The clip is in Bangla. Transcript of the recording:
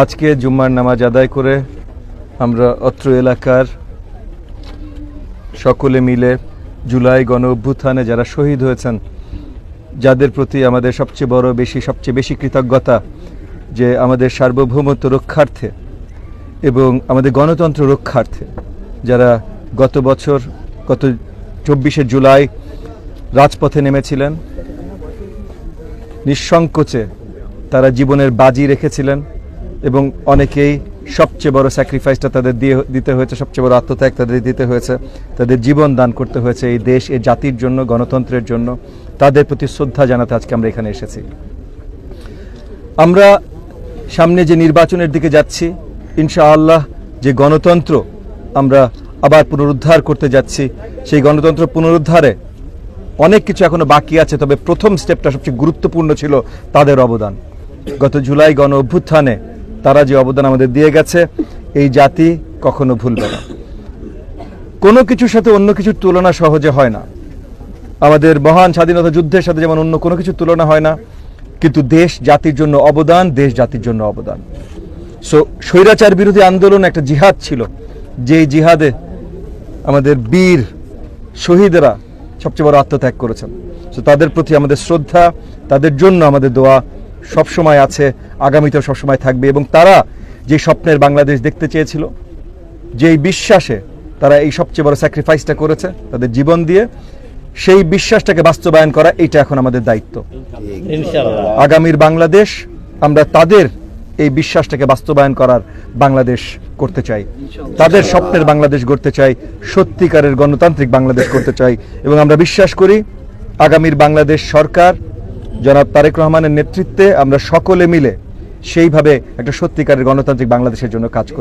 আজকে জুম্মার নামাজ আদায় করে আমরা অত্র এলাকার সকলে মিলে জুলাই গণ অভ্যুত্থানে যারা শহীদ হয়েছেন, যাদের প্রতি আমাদের সবচেয়ে বড় বেশি, সবচেয়ে বেশি কৃতজ্ঞতা যে আমাদের সার্বভৌমত্ব রক্ষার্থে এবং আমাদের গণতন্ত্র রক্ষার্থে যারা গত বছর, গত চব্বিশে জুলাই রাজপথে নেমেছিলেন, নিঃসংকোচে তারা জীবনের বাজি রেখেছিলেন। এবং অনেকেই সবচেয়ে বড় স্যাক্রিফাইসটা তাদের দিয়ে দিতে হয়েছে, সবচেয়ে বড় আত্মত্যাগ তাদের দিতে হয়েছে, তাদের জীবন দান করতে হয়েছে এই দেশ, এই জাতির জন্য, গণতন্ত্রের জন্য। তাদের প্রতি শ্রদ্ধা জানাতে আজকে আমরা এখানে এসেছি। আমরা সামনে যে নির্বাচনের দিকে যাচ্ছি, ইনশাআল্লাহ যে গণতন্ত্র আমরা আবার পুনরুদ্ধার করতে যাচ্ছি, সেই গণতন্ত্র পুনরুদ্ধারে অনেক কিছু এখনও বাকি আছে, তবে প্রথম স্টেপটা সবচেয়ে গুরুত্বপূর্ণ ছিল তাদের অবদান। গত জুলাই গণ অভ্যুত্থানে তারা যে অবদান আমাদের দিয়ে গেছে, এই জাতি কখনো ভুলবে না। কোনো কিছুর সাথে অন্য কিছুর তুলনা সহজে হয় না। আমাদের মহান স্বাধীনতা যুদ্ধের সাথে যেমন অন্য কোনো কিছুর তুলনা হয় না, কিন্তু দেশ জাতির জন্য অবদান, দেশ জাতির জন্য অবদান। সো স্বৈরাচার বিরোধী আন্দোলন একটা জিহাদ ছিল। যেই জিহাদে আমাদের বীর শহীদরা সবচেয়ে বড় আত্মত্যাগ করেছেন। সো তাদের প্রতি আমাদের শ্রদ্ধা, তাদের জন্য আমাদের দোয়া সবসময় আছে আগামীতেও সবসময় থাকবে এবং তারা যে স্বপ্নের বাংলাদেশ দেখতে চেয়েছিল যেই বিশ্বাসে তারা এই সবচেয়ে বড় স্যাক্রিফাইসটা করেছে তাদের জীবন দিয়ে সেই বিশ্বাসটাকে বাস্তবায়ন করা এটা এখন আমাদের দায়িত্ব। আগামীর বাংলাদেশ আমরা তাদের এই বিশ্বাসটাকে বাস্তবায়ন করার বাংলাদেশ করতে চাই। তাদের স্বপ্নের বাংলাদেশ গড়তে চাই সত্যিকারের গণতান্ত্রিক বাংলাদেশ করতে চাই এবং আমরা বিশ্বাস করি আগামীর বাংলাদেশ সরকার জনাব তারেক রহমানের নেতৃত্বে আমরা সকলে মিলে সেইভাবে একটা সত্যিকারের গণতান্ত্রিক বাংলাদেশের জন্য কাজ করি।